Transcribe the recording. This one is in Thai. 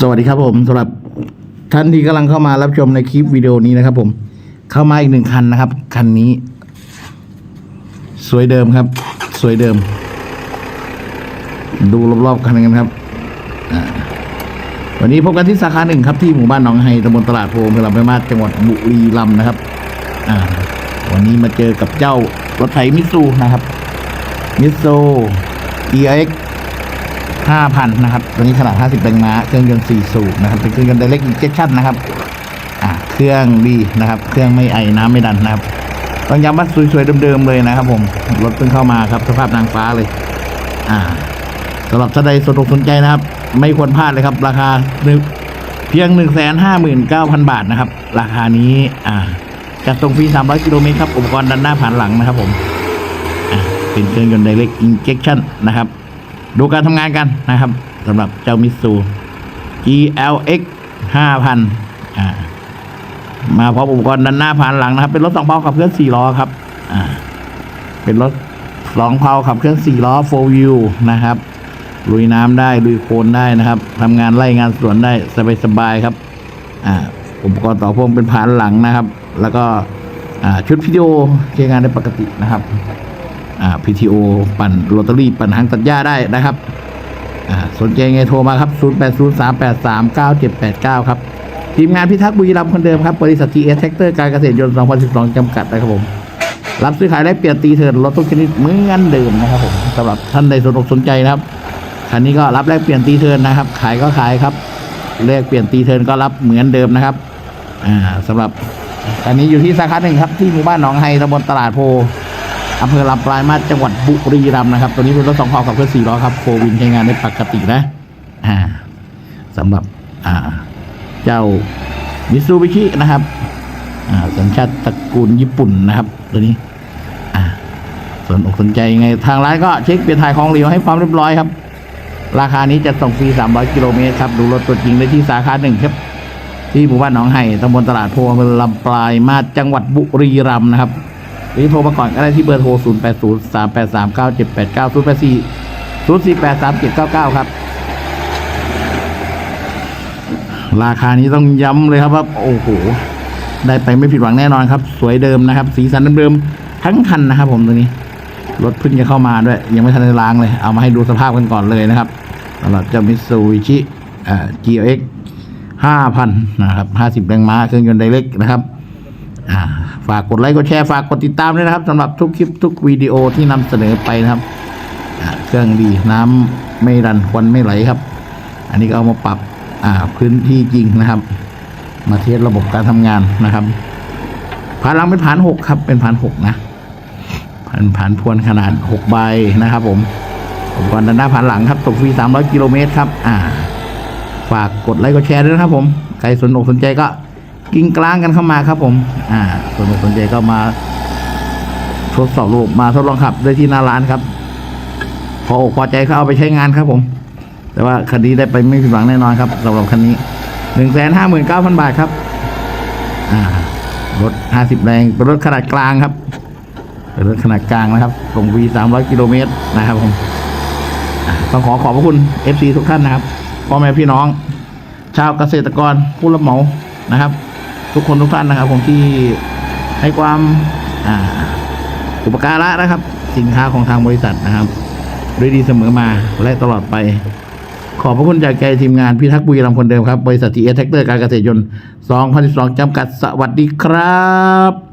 สวัสดีครับผมสำหรับท่านที่กำลังเข้ามารับชมในคลิปวิดีโอนี้นะครับ ผม เข้ามาอีกหนึ่งคันนะครับ คันนี้ สวยเดิมครับ สวยเดิม ดูรอบๆคันกันครับวันนี้พบกันที่สาขาหนึ่งครับที่หมู่บ้านหนองไฮตำบลตลาดโพอำเภอลำปางมาศจังหวัดบุรีรัมย์นะครับวันนี้มาเจอกับเจ้ารถไถมิตซูนะครับมิตซู EX ห้าพันนะครับ ตัวนี้ขนาด 50แรงม้า เครื่องยนต์4สูบนะครับ เป็นเครื่องยนต์ direct injection นะครับ อ่า เครื่องดีนะครับ เครื่องไม่ไอน้ำไม่ดันนะครับ ต้องย้ำว่าสวยๆเดิมๆเลยนะครับ ผม รถเพิ่งเข้ามาครับ สภาพนางฟ้าเลย อ่าสำหรับท่านใดสนอกสนใจนะครับ ไม่ควรพลาดเลยครับ ราคาหนึ่งเพียง 1 5 9 0 0 0 บาทนะครับ ราคานี้ อ่าจัดส่งฟรี 300 กิโลเมตรครับ อุปกรณ์ดันหน้าผ่านหลังนะครับ ผม อ่า เป็นเครื่องยนต์ direct injection นะครับ ดูการทำงานกันนะครับสำหรับเจ้ามิตซู GLX 5,000อ่ามาพร้อมอุปกรณ์ด้านหน้าผ่านหลังนะครับ เป็นรถสองเพาขับเคลื่อนสี่ล้อครับอ่าเป็นรถสองเพาขับเคลื่อนสี่ล้อ4 wheel นะครับลุยน้ำได้ลุยโคลนได้นะครับทำงานไล่งานสวนได้สบายๆครับอ่าอุปกรณ์ต่อพ่วงเป็นผ่านหลังนะครับ แล้วก็อ่าชุดวิดีโอใช้งานได้ปกตินะครับ อ่า PTO ปั่นโรตารี่ปั่นหางตัดหญ้าได้นะครับ อ่า สนใจไงโทรมาครับ 0803839789 ครับ ทีมงานพิทักษ์บุรีรัมย์คนเดิมครับ บริษัท TS Tractor การเกษตรยนต์ 2012 จำกัดนะครับผม รับซื้อขายและเปลี่ยนตีเทิร์นรถทุกชนิดเหมือนเดิมนะครับผมสำหรับท่านใดสนอกสนใจนะครับคันนี้ก็รับแลกเปลี่ยนตีเทิร์นนะครับ ขายก็ขายครับแลกเปลี่ยนตีเทิร์นก็รับเหมือนเดิมนะครับ อ่าสำหรับอันนี้อยู่ที่สาขาหนึ่งครับที่หมู่บ้านหนองไฮตำบลตลาดโพ อำเภอลำปลายมาจังหวัดบุรีรัมย์นะครับตัวนี้เป็นรถสองพอขับเคลื่อนสี่ล้อครับโฟวินใช้งานได้ปกตินะอ่าสำหรับอ่าเจ้ามิซูบิชินะครับอ่าสัญชาติตระกูลญี่ปุ่นนะครับ ตัวนี้อ่าสนอกสนใจยังไงทางร้านก็เช็คเปลี่ยนถ่ายของเหลวให้ความเรียบร้อยครับ ราคานี้จะส่งฟรี 300 กิโลเมตรครับ ดูรถตัวจริงได้ที่สาขาหนึ่งครับ ที่หมู่บ้านหนองไห่ตำบลตลาดโพอำเภอลำปลายมาจังหวัดบุรีรัมย์นะครับ หรือโทรมาก่อนก็ได้ที่เบอร์โทร 0 8 0 3 8 3 9 7 8 9 0 8 4 0 4 8 3 7 9 9 ครับ ราคานี้ต้องย้ำเลยครับว่าโอ้โห ได้ไปไม่ผิดหวังแน่นอนครับ สวยเดิมนะครับ สีสันเดิมทั้งคันนะครับ ผมตัวนี้ รถเพิ่งจะเข้ามาด้วย ยังไม่ทันได้ล้างเลย เอามาให้ดูสภาพกันก่อนเลยนะครับสำหรับเจ้ามิซูบิชิอ่า GX 5,000 นะครับ 50 แรงม้า เครื่องยนต์ไดเรกนะครับ ฝากกดไลค์กดแชร์ฝากกดติดตามด้วยนะครับสำหรับทุกคลิปทุกวิดีโอที่นำเสนอไปนะครับเครื่องดีน้ำไม่รันควันไม่ไหลครับ อันนี้ก็เอามาปรับพื้นที่จริงนะครับ มาเทสระบบการทำงานนะครับผ่านหลังเป็นผ่านหกครับ เป็นผ่านหกนะผ่านผ่านพวนขนาดหกใบนะครับ ผมอุปกรณ์ด้านหน้าผ่านหลังครับตกฟรีสามร้อยกิโลเมตรครับ อ่า ฝากกดไลค์กดแชร์ด้วยนะครับผม ใครสนอกสนใจก็ กิ้งกลางกันเข้ามาครับผมอ่าสนอกสนใจก็มาทดสอบระบบมาทดลองขับได้ที่หน้าร้านครับพออกพอใจก็เอาไปใช้งานครับผม แต่ว่าคันนี้ได้ไปไม่ผิดหวังแน่นอนครับสำหรับคันนี้หนึ่งแสนห้าหมื่นเก้าพันบาทครับอ่ารถห้าสิบแรงเป็นรถขนาดกลางครับเป็นรถขนาดกลางนะครับส่งวีสามร้อยกิโลเมตรนะครับผมต้องขอขอบพระคุณ FC ทุกท่านนะครับพ่อแม่พี่น้อง ชาวเกษตรกรผู้รับเหมานะครับ ทุกคนทุกท่านนะครับ ผมที่ให้ความอุปการะนะครับ สินค้าของทางบริษัทนะครับด้วยดีเสมอมาและตลอดไป ขอบพระคุณจากใจทีมงานพิทักษ์บุรีรัมคนเดิมครับ บริษัททีเอสแท็กเตอร์การเกษตรยนต์ 2012 จำกัดสวัสดีครับ